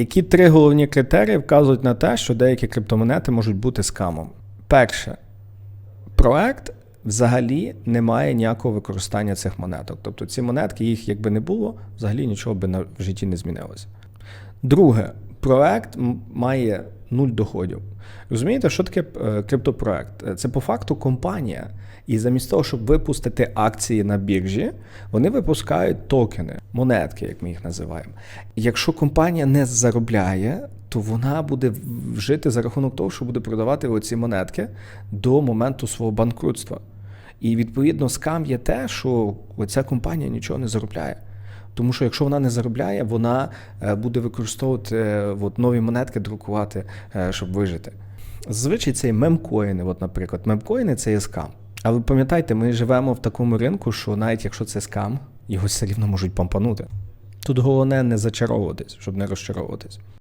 Які три головні критерії вказують на те, що деякі криптомонети можуть бути скамом? Перше, проект взагалі не має ніякого використання цих монеток. Тобто ці монетки, їх якби не було, взагалі нічого би в житті не змінилося. Друге, проект має нуль доходів. Розумієте, що таке е, криптопроект? Е, Це по факту компанія. І замість того, щоб випустити акції на біржі, вони випускають токени, монетки, як ми їх називаємо. Якщо компанія не заробляє, то вона буде жити за рахунок того, що буде продавати оці монетки до моменту свого банкрутства. І відповідно скам є те, що ця компанія нічого не заробляє. Тому що якщо вона не заробляє, вона е, буде використовувати е, от, нові монетки, друкувати, е, щоб вижити. Зазвичай це і мемкоїни, от, наприклад. Мемкоїни це є скам. Але пам'ятайте, ми живемо в такому ринку, що навіть якщо це скам, його все рівно можуть помпанути. Тут головне не зачаровуватись, щоб не розчаровуватись.